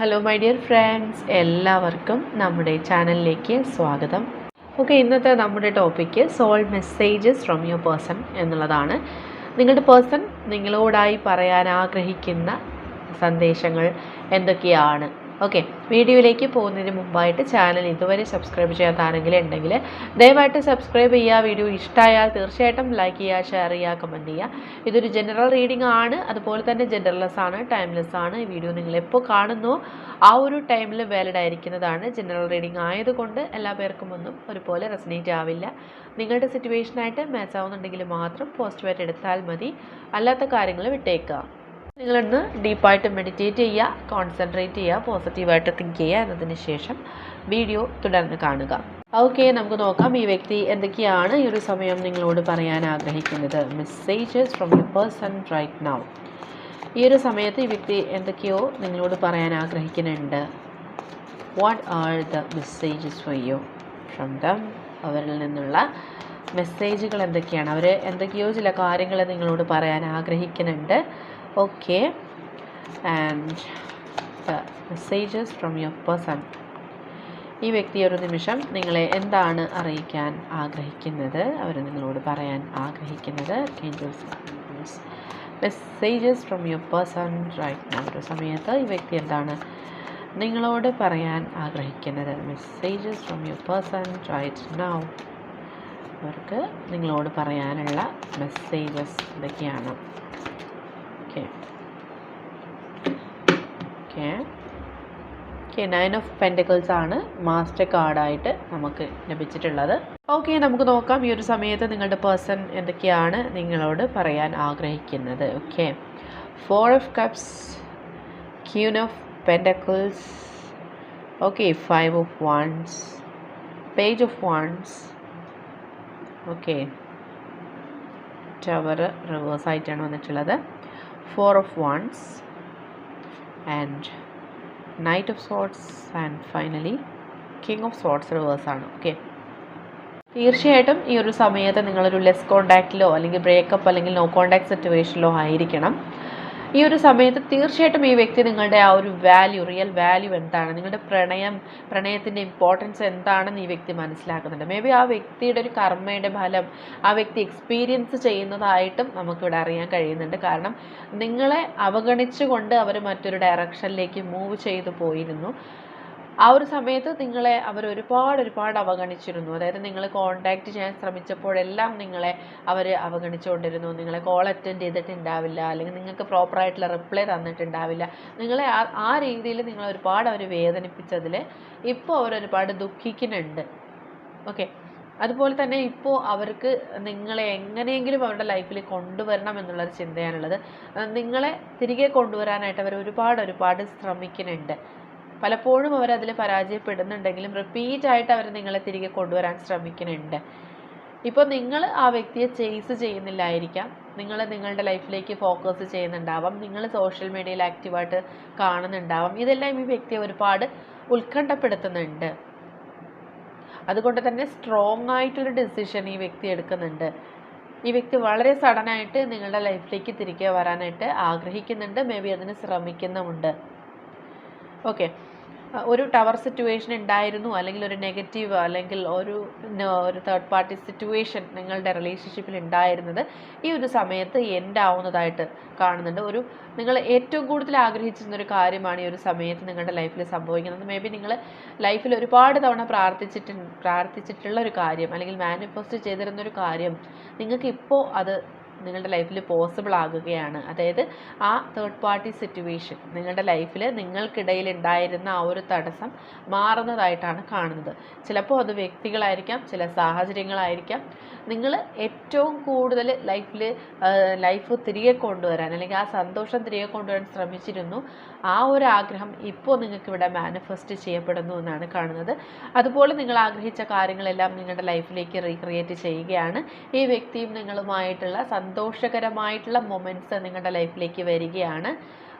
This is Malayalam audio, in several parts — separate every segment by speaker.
Speaker 1: ഹലോ മൈ ഡിയർ ഫ്രണ്ട്സ് എല്ലാവർക്കും നമ്മുടെ ചാനലിലേക്ക് സ്വാഗതം. ഓക്കെ ഇന്നത്തെ നമ്മുടെ topic soul messages from your person എന്നുള്ളതാണ്. നിങ്ങളുടെ പേഴ്സൺ നിങ്ങളോടായി പറയാൻ ആഗ്രഹിക്കുന്ന സന്ദേശങ്ങൾ എന്തൊക്കെയാണ്? ഓക്കെ വീഡിയോയിലേക്ക് പോകുന്നതിന് മുമ്പായിട്ട് ചാനൽ ഇതുവരെ സബ്സ്ക്രൈബ് ചെയ്യാത്ത ആരെങ്കിലും ഉണ്ടെങ്കിൽ ദയവായിട്ട് സബ്സ്ക്രൈബ് ചെയ്യുക. വീഡിയോ ഇഷ്ടമായാൽ തീർച്ചയായിട്ടും ലൈക്ക് ചെയ്യുക ഷെയർ ചെയ്യുക കമന്റ് ചെയ്യുക. ഇതൊരു ജനറൽ റീഡിംഗ് ആണ്. അതുപോലെ തന്നെ ജെൻഡർലെസ് ആണ് ടൈംലെസ് ആണ്. ഈ വീഡിയോ നിങ്ങൾ എപ്പോൾ കാണുന്നു ആ ഒരു ടൈമിൽ വാലിഡ് ആയിരിക്കുന്നതാണ് ജനറൽ റീഡിംഗ് ആയതുകൊണ്ട് എല്ലാ പേർക്കും ഒന്നും ഒരുപോലെ റെസനേറ്റ് ആവില്ല. നിങ്ങളുടെ സിറ്റുവേഷനായിട്ട് മാച്ച് ആവുന്നുണ്ടെങ്കിൽ മാത്രം പോസിറ്റീവായിട്ട് എടുത്താൽ മതി. അല്ലാത്ത കാര്യങ്ങൾ വിട്ടേക്കുക. നിങ്ങളിന്ന് ഡീപ്പായിട്ട് മെഡിറ്റേറ്റ് ചെയ്യുക കോൺസെൻട്രേറ്റ് ചെയ്യുക പോസിറ്റീവായിട്ട് തിങ്ക് ചെയ്യുക എന്നതിന് ശേഷം വീഡിയോ തുടർന്ന് കാണുക. ഓക്കെ നമുക്ക് നോക്കാം ഈ വ്യക്തി എന്തൊക്കെയാണ് ഈ ഒരു സമയം നിങ്ങളോട് പറയാൻ ആഗ്രഹിക്കുന്നത്. Messages from you person right now ഈ ഒരു സമയത്ത് ഈ വ്യക്തി എന്തൊക്കെയോ നിങ്ങളോട് പറയാൻ ആഗ്രഹിക്കുന്നുണ്ട്. What are the messages for you from them അവരിൽ നിന്നുള്ള മെസ്സേജുകൾ എന്തൊക്കെയാണ്? അവർ എന്തൊക്കെയോ ചില കാര്യങ്ങൾ നിങ്ങളോട് പറയാൻ ആഗ്രഹിക്കുന്നുണ്ട്. Okay and the messages from your person. ഈ വ്യക്തി ഒരു നിമിഷം നിങ്ങളെ എന്താണ് അറിയിക്കാൻ ആഗ്രഹിക്കുന്നത്? അവർ നിങ്ങളോട് പറയാൻ ആഗ്രഹിക്കുന്നത്. Messages from your person right ഒരു സമയത്ത് ഈ വ്യക്തി എന്താണ് നിങ്ങളോട് പറയാൻ ആഗ്രഹിക്കുന്നത്? Messages from your person right now അവർക്ക് നിങ്ങളോട് പറയാനുള്ള മെസ്സേജസ് ഇതൊക്കെയാണ് okay okay. Okay nine of pentacles ആണ് മാസ്റ്റർ കാർഡായിട്ട് നമുക്ക് ലഭിച്ചിട്ടുള്ളത്. ഓക്കെ നമുക്ക് നോക്കാം. ഈ ഒരു സമയത്ത് നിങ്ങളുടെ പേഴ്സൺ എന്തൊക്കെയാണ് നിങ്ങളോട് പറയാൻ ആഗ്രഹിക്കുന്നത്? Okay four of cups queen of pentacles okay five of wands page of wands okay tower റിവേഴ്സായിട്ടാണ് വന്നിട്ടുള്ളത്. Four of wands and knight of swords and finally king of swords reverse ആണ് ഓക്കെ തീർച്ചയായിട്ടും ഈ ഒരു സമയത്ത് നിങ്ങളൊരു ലെസ് കോണ്ടാക്റ്റിലോ അല്ലെങ്കിൽ ബ്രേക്കപ്പ് അല്ലെങ്കിൽ നോ കോണ്ടാക്ട് സിറ്റുവേഷനിലോ ആയിരിക്കണം. ഈ ഒരു സമയത്ത് തീർച്ചയായിട്ടും ഈ വ്യക്തി നിങ്ങളുടെ ആ ഒരു വാല്യൂ റിയൽ വാല്യൂ എന്താണ്? നിങ്ങളുടെ പ്രണയം പ്രണയത്തിന്റെ ഇമ്പോർട്ടൻസ് എന്താണെന്ന് ഈ വ്യക്തി മനസ്സിലാക്കുന്നുണ്ട്. മേ ബി ആ വ്യക്തിയുടെ ഒരു കർമ്മയുടെ ഫലം ആ വ്യക്തി എക്സ്പീരിയൻസ് ചെയ്യുന്നതായിട്ടും നമുക്കിവിടെ അറിയാൻ കഴിയുന്നുണ്ട്. കാരണം നിങ്ങളെ അവഗണിച്ചുകൊണ്ട് അവർ മറ്റൊരു ഡയറക്ഷനിലേക്ക് മൂവ് ചെയ്തു പോയിരുന്നു. ആ ഒരു സമയത്ത് നിങ്ങളെ അവർ ഒരുപാട് ഒരുപാട് അവഗണിച്ചിരുന്നു. അതായത് നിങ്ങൾ കോണ്ടാക്ട് ചെയ്യാൻ ശ്രമിച്ചപ്പോഴെല്ലാം നിങ്ങളെ അവർ അവഗണിച്ചുകൊണ്ടിരുന്നു. നിങ്ങളെ കോൾ അറ്റൻഡ് ചെയ്തിട്ടുണ്ടാവില്ല. അല്ലെങ്കിൽ നിങ്ങൾക്ക് പ്രോപ്പറായിട്ടുള്ള റിപ്ലൈ തന്നിട്ടുണ്ടാവില്ല. നിങ്ങളെ ആ രീതിയിൽ നിങ്ങൾ ഒരുപാട് അവർ വേദനിപ്പിച്ചതിൽ ഇപ്പോൾ അവർ ഒരുപാട് ദുഃഖിക്കുന്നുണ്ട്. ഓക്കെ അതുപോലെ തന്നെ ഇപ്പോൾ അവർക്ക് നിങ്ങളെ എങ്ങനെയെങ്കിലും അവരുടെ ലൈഫിൽ കൊണ്ടുവരണം എന്നുള്ളൊരു ചിന്തയാണുള്ളത്. നിങ്ങളെ തിരികെ കൊണ്ടുവരാനായിട്ട് അവർ ഒരുപാട് ഒരുപാട് ശ്രമിക്കുന്നുണ്ട്. പലപ്പോഴും അവർ അതിൽ പരാജയപ്പെടുന്നുണ്ടെങ്കിലും റിപ്പീറ്റ് ആയിട്ട് അവർ നിങ്ങളെ തിരികെ കൊണ്ടുവരാൻ ശ്രമിക്കുന്നുണ്ട്. ഇപ്പോൾ നിങ്ങൾ ആ വ്യക്തിയെ ചേസ് ചെയ്യുന്നില്ലായിരിക്കാം. നിങ്ങൾ നിങ്ങളുടെ ലൈഫിലേക്ക് ഫോക്കസ് ചെയ്യുന്നുണ്ടാവാം. നിങ്ങൾ സോഷ്യൽ മീഡിയയിൽ ആക്റ്റീവായിട്ട് കാണുന്നുണ്ടാവാം. ഇതെല്ലാം ഈ വ്യക്തിയെ ഒരുപാട് ഉത്കണ്ഠപ്പെടുത്തുന്നുണ്ട്. അതുകൊണ്ട് തന്നെ സ്ട്രോങ് ആയിട്ടൊരു ഡിസിഷൻ ഈ വ്യക്തി എടുക്കുന്നുണ്ട്. ഈ വ്യക്തി വളരെ സഡനായിട്ട് നിങ്ങളുടെ ലൈഫിലേക്ക് തിരികെ വരാനായിട്ട് ആഗ്രഹിക്കുന്നുണ്ട്. മേ ബി അതിന് ശ്രമിക്കുന്നുമുണ്ട്. ഓക്കെ ഒരു ടവർ സിറ്റുവേഷൻ ഉണ്ടായിരുന്നു അല്ലെങ്കിൽ ഒരു നെഗറ്റീവ് അല്ലെങ്കിൽ ഒരു ഒരു തേർഡ് പാർട്ടി സിറ്റുവേഷൻ നിങ്ങളുടെ റിലേഷൻഷിപ്പിൽ ഉണ്ടായിരുന്നത് ഈ ഒരു സമയത്ത് എൻഡ് ആവുന്നതായിട്ട് കാണുന്നുണ്ട്. ഒരു നിങ്ങൾ ഏറ്റവും കൂടുതൽ ആഗ്രഹിച്ചിരുന്ന ഒരു കാര്യമാണ് ഈ ഒരു സമയത്ത് നിങ്ങളുടെ ലൈഫിൽ സംഭവിക്കുന്നത്. മേ ബി നിങ്ങൾ ലൈഫിൽ ഒരുപാട് തവണ പ്രാർത്ഥിച്ചിട്ട് പ്രാർത്ഥിച്ചിട്ടുള്ള ഒരു കാര്യം അല്ലെങ്കിൽ മാനിഫെസ്റ്റ് ചെയ്തിരുന്ന ഒരു കാര്യം നിങ്ങൾക്ക് ഇപ്പോൾ അത് നിങ്ങളുടെ ലൈഫിൽ പോസിബിൾ ആകുകയാണ്. അതായത് ആ തേർഡ് പാർട്ടി സിറ്റുവേഷൻ നിങ്ങളുടെ ലൈഫിൽ നിങ്ങൾക്കിടയിൽ ഉണ്ടായിരുന്ന ആ ഒരു തടസ്സം മാറുന്നതായിട്ടാണ് കാണുന്നത്. ചിലപ്പോൾ അത് വ്യക്തികളായിരിക്കാം ചില സാഹചര്യങ്ങളായിരിക്കാം. നിങ്ങൾ ഏറ്റവും കൂടുതൽ ലൈഫിൽ ലൈഫ് തിരികെ കൊണ്ടുവരാൻ അല്ലെങ്കിൽ ആ സന്തോഷം തിരികെ കൊണ്ടുവരാൻ ശ്രമിച്ചിരുന്നു. ആ ഒരു ആഗ്രഹം ഇപ്പോൾ നിങ്ങൾക്ക് ഇവിടെ മാനിഫെസ്റ്റ് ചെയ്യപ്പെടുന്നു എന്നാണ് കാണുന്നത്. അതുപോലെ നിങ്ങൾ ആഗ്രഹിച്ച കാര്യങ്ങളെല്ലാം നിങ്ങളുടെ ലൈഫിലേക്ക് റീക്രിയേറ്റ് ചെയ്യുകയാണ്. ഈ വ്യക്തിയും നിങ്ങളുമായിട്ടുള്ള സന്തോഷകരമായിട്ടുള്ള മൊമെന്റ്സ് നിങ്ങളുടെ ലൈഫിലേക്ക് വരികയാണ്.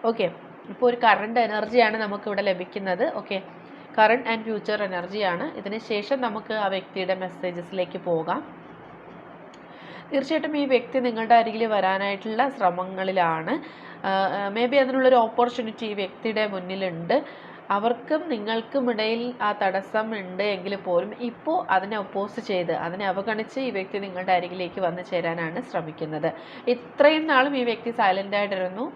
Speaker 1: ഓക്കെ ഇപ്പോൾ ഒരു കറണ്ട് എനർജിയാണ് നമുക്കിവിടെ ലഭിക്കുന്നത്. ഓക്കെ കറണ്ട് ആൻഡ് ഫ്യൂച്ചർ എനർജിയാണ് ഇതിന് ശേഷം നമുക്ക് ആ വ്യക്തിയുടെ മെസ്സേജസിലേക്ക് പോകാം. തീർച്ചയായിട്ടും ഈ വ്യക്തി നിങ്ങളുടെ അരികിൽ വരാനായിട്ടുള്ള ശ്രമങ്ങളിലാണ്. മേ ബി അതിനുള്ളൊരു ഓപ്പർച്യൂണിറ്റി ഈ വ്യക്തിയുടെ മുന്നിലുണ്ട്. അവർക്കും നിങ്ങൾക്കും ഇടയിൽ ആ തടസ്സം ഉണ്ട് എങ്കിൽ പോലും ഇപ്പോൾ അതിനെ ഒപ്പോസ് ചെയ്ത് അതിനെ അവഗണിച്ച് ഈ വ്യക്തി നിങ്ങളുടെ അരികിലേക്ക് വന്നു ചേരാനാണ് ശ്രമിക്കുന്നത്. ഇത്രയും നാളും ഈ വ്യക്തി സൈലന്റ് ആയിട്ടിരുന്നു.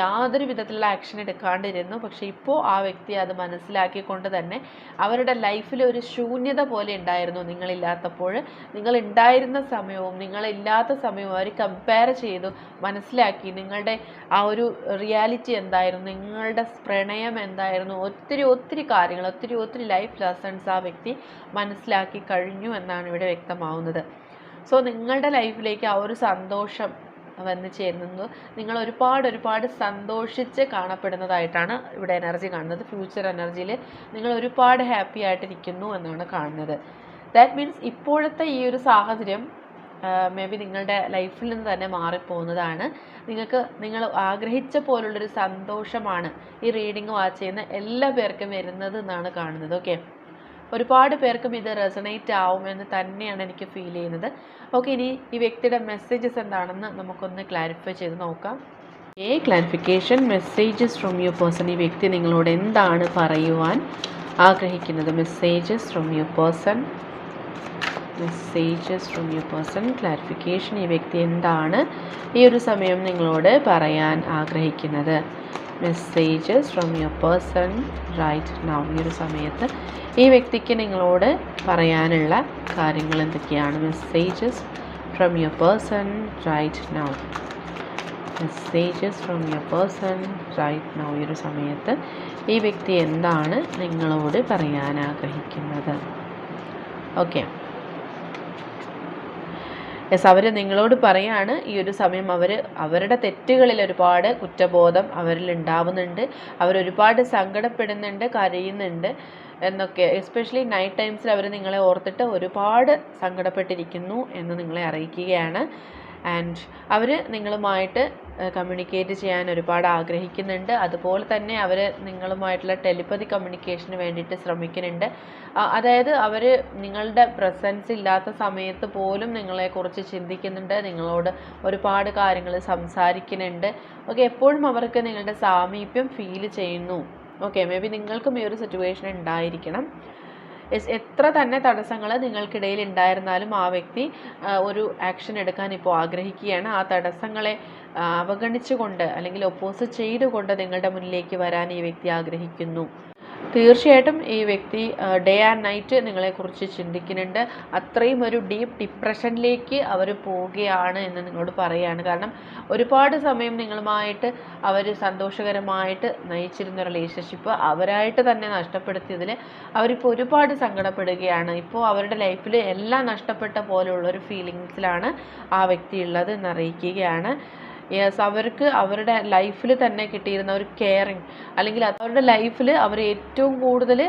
Speaker 1: യാതൊരു വിധത്തിലുള്ള ആക്ഷൻ എടുക്കാണ്ടിരുന്നു. പക്ഷേ ഇപ്പോൾ ആ വ്യക്തി അത് മനസ്സിലാക്കിക്കൊണ്ട് തന്നെ അവരുടെ ലൈഫിൽ ഒരു ശൂന്യത പോലെ ഉണ്ടായിരുന്നു നിങ്ങളില്ലാത്തപ്പോൾ. നിങ്ങൾ ഉണ്ടായിരുന്ന സമയവും നിങ്ങളില്ലാത്ത സമയവും അവർ കമ്പയർ ചെയ്തു മനസ്സിലാക്കി നിങ്ങളുടെ ആ ഒരു റിയാലിറ്റി എന്തായിരുന്നു നിങ്ങളുടെ പ്രണയം എന്തായിരുന്നു ഒത്തിരി ഒത്തിരി കാര്യങ്ങൾ ഒത്തിരി ഒത്തിരി ലൈഫ് ലെസൺസ് ആ വ്യക്തി മനസ്സിലാക്കി കഴിഞ്ഞു എന്നാണ് ഇവിടെ വ്യക്തമാവുന്നത്. സോ നിങ്ങളുടെ ലൈഫിലേക്ക് ആ ഒരു സന്തോഷം വന്നു ചേരുന്നത് നിങ്ങൾ ഒരുപാട് ഒരുപാട് സന്തോഷിച്ച് കാണപ്പെടുന്നതായിട്ടാണ് ഇവിടെ എനർജി കാണുന്നത്. ഫ്യൂച്ചർ എനർജിയിൽ നിങ്ങൾ ഒരുപാട് ഹാപ്പി ആയിട്ടിരിക്കുന്നു എന്നാണ് കാണുന്നത്. ദാറ്റ് മീൻസ് ഇപ്പോഴത്തെ ഈ ഒരു സാഹചര്യം മേ ബി നിങ്ങളുടെ ലൈഫിൽ നിന്ന് തന്നെ മാറിപ്പോകുന്നതാണ്. നിങ്ങൾക്ക് നിങ്ങൾ ആഗ്രഹിച്ച പോലുള്ളൊരു സന്തോഷമാണ് ഈ റീഡിങ് വാച്ച് ചെയ്യുന്ന എല്ലാ പേർക്കും വരുന്നത് എന്നാണ് കാണുന്നത് ഓക്കെ ഒരുപാട് പേർക്കും ഇത് റെസണേറ്റ് ആവുമെന്ന് തന്നെയാണ് എനിക്ക് ഫീൽ ചെയ്യുന്നത്. ഓക്കെ ഇനി ഈ വ്യക്തിയുടെ മെസ്സേജസ് എന്താണെന്ന് നമുക്കൊന്ന് ക്ലാരിഫൈ ചെയ്ത് നോക്കാം. A clarification messages from your person ഈ വ്യക്തി നിങ്ങളോട് എന്താണ് പറയുവാൻ ആഗ്രഹിക്കുന്നത്? Messages from your person messages from you person clarification ഈ വ്യക്തി എന്താണ് ഈ ഒരു സമയം നിങ്ങളോട് പറയാൻ ആഗ്രഹിക്കുന്നത്? Messages from your person right now ഈ ഒരു സമയത്ത് ഈ വ്യക്തിക്ക് നിങ്ങളോട് പറയാനുള്ള കാര്യങ്ങൾ എന്തൊക്കെയാണ്? Messages from your person right now messages from your person right now ഈ ഒരു സമയത്ത് ഈ വ്യക്തി എന്താണ് നിങ്ങളോട് പറയാൻ ആഗ്രഹിക്കുന്നത്? ഓക്കെ യെസ് അവർ നിങ്ങളോട് പറയാണ് ഈ ഒരു സമയം അവർ അവരുടെ തെറ്റുകളിൽ ഒരുപാട് കുറ്റബോധം അവരിൽ ഉണ്ടാവുന്നുണ്ട്. അവരൊരുപാട് സങ്കടപ്പെടുന്നുണ്ട് കരയുന്നുണ്ട് എന്നൊക്കെ. എസ്പെഷ്യലി നൈറ്റ് ടൈംസിൽ അവർ നിങ്ങളെ ഓർത്തിട്ട് ഒരുപാട് സങ്കടപ്പെട്ടിരിക്കുന്നു എന്ന് നിങ്ങളെ അറിയിക്കുകയാണ്. ആൻഡ് അവർ നിങ്ങളുമായിട്ട് കമ്മ്യൂണിക്കേറ്റ് ചെയ്യാൻ ഒരുപാട് ആഗ്രഹിക്കുന്നുണ്ട്. അതുപോലെ തന്നെ അവർ നിങ്ങളുമായിട്ടുള്ള ടെലിപ്പതി കമ്മ്യൂണിക്കേഷന് വേണ്ടിയിട്ട് ശ്രമിക്കുന്നുണ്ട്. അതായത് അവർ നിങ്ങളുടെ പ്രസൻസ് ഇല്ലാത്ത സമയത്ത് പോലും നിങ്ങളെക്കുറിച്ച് ചിന്തിക്കുന്നുണ്ട്. നിങ്ങളോട് ഒരുപാട് കാര്യങ്ങൾ സംസാരിക്കുന്നുണ്ട്. ഓക്കെ എപ്പോഴും അവർക്ക് നിങ്ങളുടെ സാമീപ്യം ഫീൽ ചെയ്യുന്നു. ഓക്കെ മേ ബി നിങ്ങൾക്കും ഈ ഒരു സിറ്റുവേഷൻ ഉണ്ടായിരിക്കണം. എത്ര തന്നെ തടസ്സങ്ങൾ നിങ്ങൾക്കിടയിൽ ഉണ്ടായിരുന്നാലും ആ വ്യക്തി ഒരു ആക്ഷൻ എടുക്കാൻ ഇപ്പോൾ ആഗ്രഹിക്കുകയാണ്. ആ തടസ്സങ്ങളെ അവഗണിച്ചുകൊണ്ട് അല്ലെങ്കിൽ ഒപ്പോസ് ചെയ്തുകൊണ്ട് നിങ്ങളുടെ മുന്നിലേക്ക് വരാൻ ഈ വ്യക്തി ആഗ്രഹിക്കുന്നു. തീർച്ചയായിട്ടും ഈ വ്യക്തി ഡേ ആൻഡ് നൈറ്റ് നിങ്ങളെക്കുറിച്ച് ചിന്തിക്കുന്നുണ്ട്. അത്രയും ഒരു ഡീപ്പ് ഡിപ്രഷനിലേക്ക് അവർ പോവുകയാണ് എന്ന് നിങ്ങളോട് പറയുകയാണ് കാരണം ഒരുപാട് സമയം നിങ്ങളുമായിട്ട് അവർ സന്തോഷകരമായിട്ട് നയിച്ചിരുന്ന റിലേഷൻഷിപ്പ് അവരായിട്ട് തന്നെ നഷ്ടപ്പെടുത്തിയതിൽ അവരിപ്പോൾ ഒരുപാട് സങ്കടപ്പെടുകയാണ്. ഇപ്പോൾ അവരുടെ ലൈഫിൽ എല്ലാം നഷ്ടപ്പെട്ട പോലെയുള്ളൊരു ഫീലിങ്സിലാണ് ആ വ്യക്തി ഉള്ളത് എന്നറിയിക്കുകയാണ് യെസ് അവർക്ക് അവരുടെ ലൈഫിൽ തന്നെ കിട്ടിയിരുന്ന ഒരു കെയറിങ് അല്ലെങ്കിൽ അവരുടെ ലൈഫിൽ അവർ ഏറ്റവും കൂടുതൽ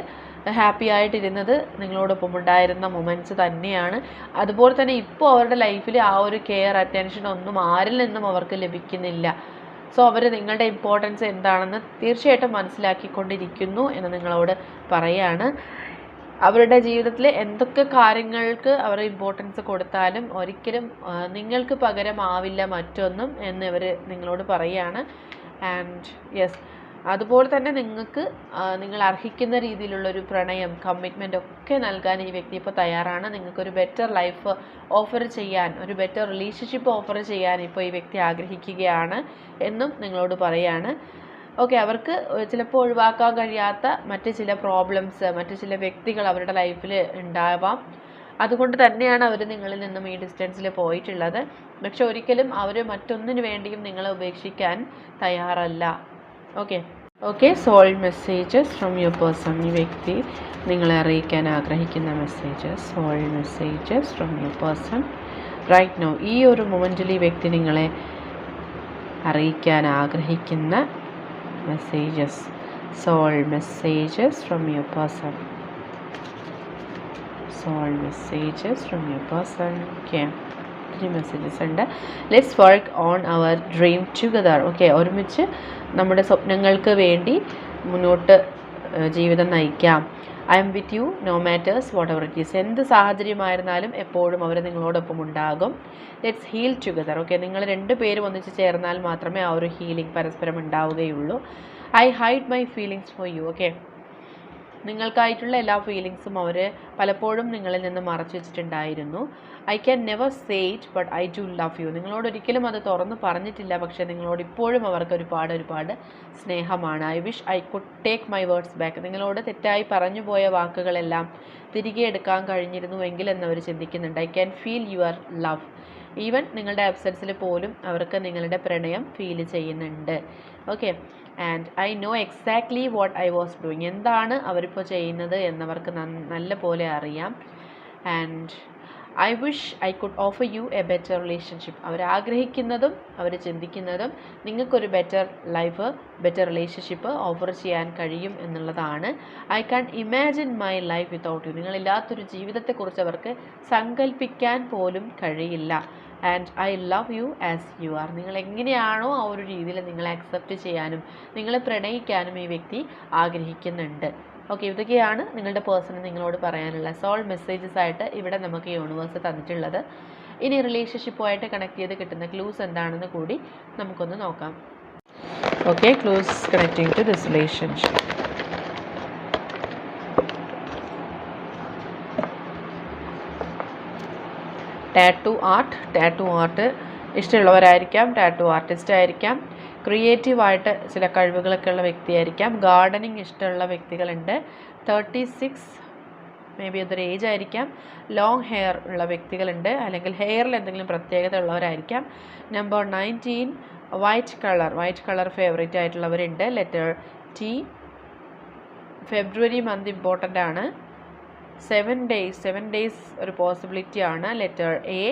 Speaker 1: ഹാപ്പി ആയിട്ടിരുന്നത് നിങ്ങളോടൊപ്പം ഉണ്ടായിരുന്ന മൊമെന്റ്സ് തന്നെയാണ്. അതുപോലെ തന്നെ ഇപ്പോൾ അവരുടെ ലൈഫിൽ ആ ഒരു കെയർ അറ്റൻഷൻ ഒന്നും ആരിൽ നിന്നും അവർക്ക് ലഭിക്കുന്നില്ല. സോ അവർ നിങ്ങളുടെ ഇമ്പോർട്ടൻസ് എന്താണെന്ന് തീർച്ചയായിട്ടും മനസ്സിലാക്കിക്കൊണ്ടിരിക്കുന്നു എന്ന് നിങ്ങളോട് പറയാണ്. അവരുടെ ജീവിതത്തിൽ എന്തൊക്കെ കാര്യങ്ങൾക്ക് അവർ ഇമ്പോർട്ടൻസ് കൊടുത്താലും ഒരിക്കലും നിങ്ങൾക്ക് പകരമാവില്ല മറ്റൊന്നും എന്ന് ഇവർ നിങ്ങളോട് പറയുകയാണ് ആൻഡ് യെസ് അതുപോലെ തന്നെ നിങ്ങൾക്ക് നിങ്ങൾ അർഹിക്കുന്ന രീതിയിലുള്ളൊരു പ്രണയം കമ്മിറ്റ്മെന്റ് ഒക്കെ നൽകാൻ ഈ വ്യക്തി ഇപ്പോൾ തയ്യാറാണ്. നിങ്ങൾക്കൊരു ബെറ്റർ ലൈഫ് ഓഫർ ചെയ്യാൻ ഒരു ബെറ്റർ റിലേഷൻഷിപ്പ് ഓഫർ ചെയ്യാൻ ഇപ്പോൾ ഈ വ്യക്തി ആഗ്രഹിക്കുകയാണ് എന്നും നിങ്ങളോട് പറയാണ്. ഓക്കെ അവർക്ക് ചിലപ്പോൾ ഒഴിവാക്കാൻ കഴിയാത്ത മറ്റ് ചില പ്രോബ്ലംസ് മറ്റ് ചില വ്യക്തികൾ അവരുടെ ലൈഫിൽ ഉണ്ടാവാം. അതുകൊണ്ട് തന്നെയാണ് അവർ നിങ്ങളിൽ നിന്നും ഈ ഡിസ്റ്റൻസിൽ പോയിട്ടുള്ളത്. പക്ഷെ ഒരിക്കലും അവർ മറ്റൊന്നിനു വേണ്ടിയും നിങ്ങളെ ഉപേക്ഷിക്കാൻ തയ്യാറല്ല. Okay okay soul messages from your person ഈ വ്യക്തി നിങ്ങളെ അറിയിക്കാൻ ആഗ്രഹിക്കുന്ന messages soul messages from your person right now ഈ ഒരു മൊമെന്റിൽ ഈ വ്യക്തി നിങ്ങളെ അറിയിക്കാൻ ആഗ്രഹിക്കുന്ന messages soul messages from you person soul messages from you person okay ഒത്തിരി മെസ്സേജസ് ഉണ്ട്. Let's work on our dream together okay ഒരുമിച്ച് നമ്മുടെ സ്വപ്നങ്ങൾക്ക് വേണ്ടി മുന്നോട്ട് ജീവിതം നയിക്കാം. I'm with you no matters whatever it is എന്ത് സാഹചര്യമായിരുന്നാലും എപ്പോഴും അവർ നിങ്ങളോടൊപ്പം ഉണ്ടാകും. ലെറ്റ്സ് ഹീൽ ടുഗദർ ഓക്കെ നിങ്ങൾ രണ്ട് പേരും ഒന്നിച്ച് ചേർന്നാൽ മാത്രമേ ആ ഒരു ഹീലിംഗ് പരസ്പരം ഉണ്ടാവുകയുള്ളൂ. I hide my feelings for you okay നിങ്ങൾക്കായിട്ടുള്ള എല്ലാ ഫീലിങ്സും അവർ പലപ്പോഴും നിങ്ങളിൽ നിന്ന് മറച്ചു വെച്ചിട്ടുണ്ടായിരുന്നു. I can never say it but I do love you നിങ്ങളോട് ഒരിക്കലും അത് തുറന്ന് പറഞ്ഞിട്ടില്ല പക്ഷേ നിങ്ങളോട് ഇപ്പോഴും അവർക്ക് ഒരുപാട് ഒരുപാട് സ്നേഹമാണ്. I wish I could take my words back നിങ്ങളോട് തെറ്റായി പറഞ്ഞു പോയ വാക്കുകളെല്ലാം തിരികെ എടുക്കാൻ കഴിഞ്ഞിരുന്നുവെങ്കിൽ എന്നവർ ചിന്തിക്കുന്നുണ്ട്. I can feel your love even നിങ്ങളുടെ അബ്സെൻസിൽ പോലും അവർക്ക് നിങ്ങളുടെ പ്രണയം ഫീൽ ചെയ്യുന്നുണ്ട്. Okay and I know exactly what I was doing എന്താണ് അവരിപ്പോൾ ചെയ്യുന്നത് എന്നവർക്ക് നല്ല പോലെ അറിയാം. And I wish I could offer you a better relationship അവർ ആഗ്രഹിക്കുന്നതും അവർ ചിന്തിക്കുന്നതും നിങ്ങൾക്കൊരു better life better relationship offer ചെയ്യാൻ കഴിയും എന്നുള്ളതാണ്. I can't imagine my life without you നിങ്ങളില്ലാത്തൊരു ജീവിതത്തെക്കുറിച്ച് അവർക്ക് സങ്കല്പിക്കാൻ പോലും കഴിയില്ല. And I love you as you are നിങ്ങൾ എങ്ങനെയാണോ ആ ഒരു രീതിയിൽ നിങ്ങളെ അക്സെപ്റ്റ് ചെയ്യാനും നിങ്ങളെ പ്രണയിക്കാനും ഈ വ്യക്തി ആഗ്രഹിക്കുന്നുണ്ട്. ഓക്കെ ഇതൊക്കെയാണ് നിങ്ങളുടെ പേഴ്സണൽ നിങ്ങളോട് പറയാനുള്ള. സോൾ മെസ്സേജസ് ആയിട്ട് ഇവിടെ നമുക്ക് യൂണിവേഴ്സ് തന്നിട്ടുള്ളത്. ഇനി റിലേഷൻഷിപ്പുമായിട്ട് കണക്ട് ചെയ്ത് കിട്ടുന്ന ക്ലൂസ് എന്താണെന്ന് കൂടി നമുക്കൊന്ന് നോക്കാം. Okay clues connecting to this relationship tattoo art tattoo art ഇഷ്ടമുള്ളവരായിരിക്കാം tattoo artist ആയിരിക്കാം. ക്രിയേറ്റീവായിട്ട് ചില കഴിവുകളൊക്കെ ഉള്ള വ്യക്തിയായിരിക്കാം. ഗാർഡനിങ് ഇഷ്ടമുള്ള വ്യക്തികളുണ്ട്. തേർട്ടി സിക്സ് മേ ബി അതൊരു ഏജ് ആയിരിക്കാം. ലോങ് ഹെയർ ഉള്ള വ്യക്തികളുണ്ട്. അല്ലെങ്കിൽ ഹെയറിൽ എന്തെങ്കിലും പ്രത്യേകത ഉള്ളവരായിരിക്കാം. Number nineteen white colour white colour favourite ആയിട്ടുള്ളവരുണ്ട്. Letter T February month important ആണ്. സെവൻ ഡേയ്സ് സെവൻ ഡേയ്സ് ഒരു പോസിബിലിറ്റി ആണ്. Letter A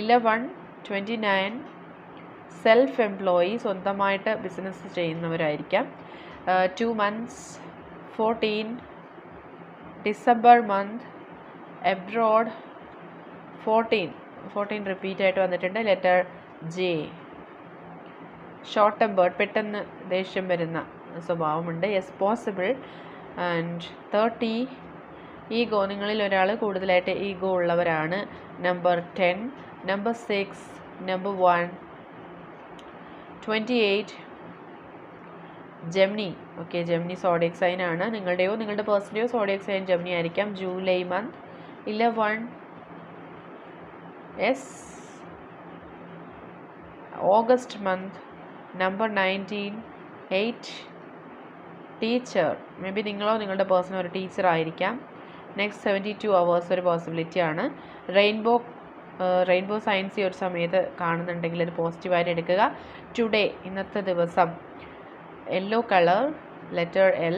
Speaker 1: eleven twenty nine self employee സ്വന്തമായിട്ട് business ചെയ്യുന്നവരായിരിക്കാം. Two months fourteen December month abroad fourteen fourteen repeat ആയിട്ട് വന്നിട്ടുണ്ട്. ലെറ്റർ ജെ ഷോർട്ട് ടെമ്പേർഡ് പെട്ടെന്ന് ദേഷ്യം വരുന്ന സ്വഭാവമുണ്ട്. Yes possible and thirty ego നിങ്ങളിൽ ഒരാൾ കൂടുതലായിട്ട് ഈഗോ ഉള്ളവരാണ്. Number ten number six number one twenty eight Gemini okay Gemini zodiac sign ആണ്. നിങ്ങളുടെയോ നിങ്ങളുടെ പേഴ്സന്റെയോ സോഡിയക് സൈൻ ജെമിനി ആയിരിക്കാം. ജൂലൈ മന്ത് ഇല്ല one S August month number nineteen eight teacher may be നിങ്ങളോ നിങ്ങളുടെ പേഴ്സണോ ഒരു ടീച്ചർ ആയിരിക്കാം. നെക്സ്റ്റ് സെവന്റി ടു അവേഴ്സ് ഒരു പോസിബിലിറ്റി ആണ്. റെയിൻബോ റെയിൻബോ സയൻസ് ഈ ഒരു സമയത്ത് കാണുന്നുണ്ടെങ്കിൽ അത് പോസിറ്റീവായിട്ട് എടുക്കുക. ടുഡേ ഇന്നത്തെ ദിവസം yellow colour letter L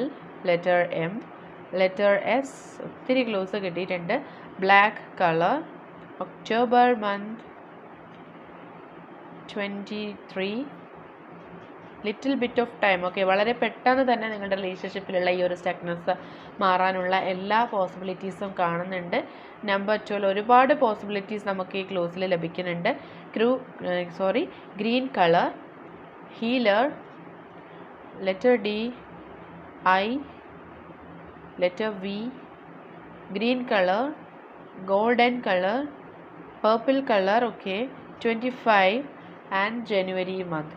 Speaker 1: letter M letter S ഒത്തിരി ക്ലോസ് കിട്ടിയിട്ടുണ്ട്. Black colour October month twenty three little bit of time. Okay വളരെ പെട്ടെന്ന് തന്നെ നിങ്ങളുടെ റിലേഷൻഷിപ്പിലുള്ള ഈ ഒരു സ്റ്റക്നെസ് മാറാനുള്ള എല്ലാ പോസിബിലിറ്റീസും കാണുന്നുണ്ട്. നമ്പർ ട്വൽവ് ഒരുപാട് പോസിബിലിറ്റീസ് നമുക്ക് ഈ ക്ലോസിൽ ലഭിക്കുന്നുണ്ട്. Clue sorry green colour healer letter D I letter V green colour golden colour purple colour okay twenty five and January month.